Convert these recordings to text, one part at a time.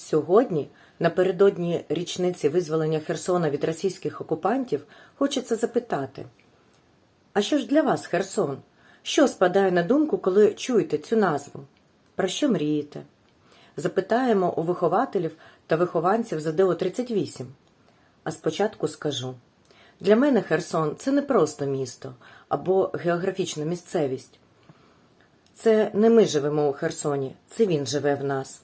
Сьогодні, напередодні річниці визволення Херсона від російських окупантів, хочеться запитати: а що ж для вас Херсон? Що спадає на думку, коли чуєте цю назву? Про що мрієте? Запитаємо у вихователів та вихованців ЗДО 38. А спочатку скажу: для мене Херсон це не просто місто або географічна місцевість. Це не ми живемо у Херсоні, це він живе в нас.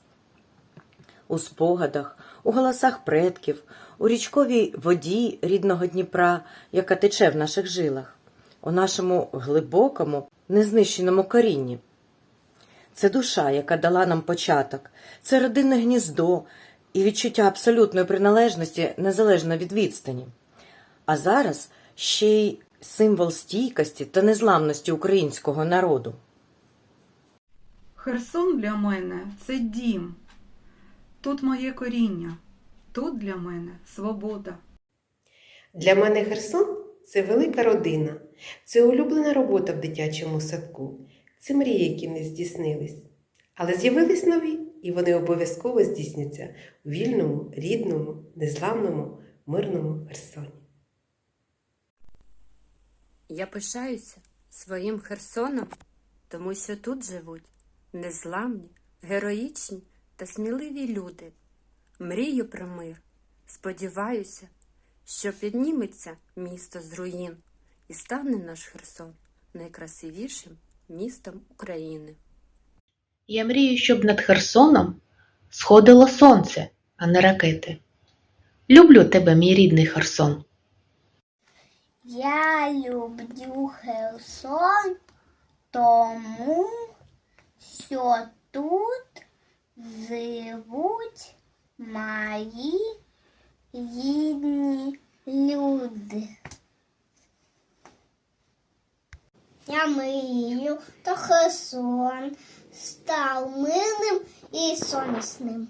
У спогадах, у голосах предків, у річковій воді рідного Дніпра, яка тече в наших жилах, у нашому глибокому, незнищеному корінні. Це душа, яка дала нам початок, це родинне гніздо і відчуття абсолютної приналежності незалежно від відстані. А зараз ще й символ стійкості та незламності українського народу. Херсон для мене це дім. Тут моє коріння, тут для мене свобода. Для мене Херсон це велика родина, це улюблена робота в дитячому садку, це мрії, які не здійснились. Але з'явились нові, і вони обов'язково здійсняться у вільному, рідному, незламному, мирному Херсоні. Я пишаюся своїм Херсоном, тому що тут живуть незламні, героїчні та сміливі люди. Мрію про мир. Сподіваюся, що підніметься місто з руїн і стане наш Херсон найкрасивішим містом України. Я мрію, щоб над Херсоном сходило сонце, а не ракети. Люблю тебе, мій рідний Херсон. Я люблю Херсон, тому що тут живуть мої рідні люди. Я мрію, то Херсон став мирним і сонячним.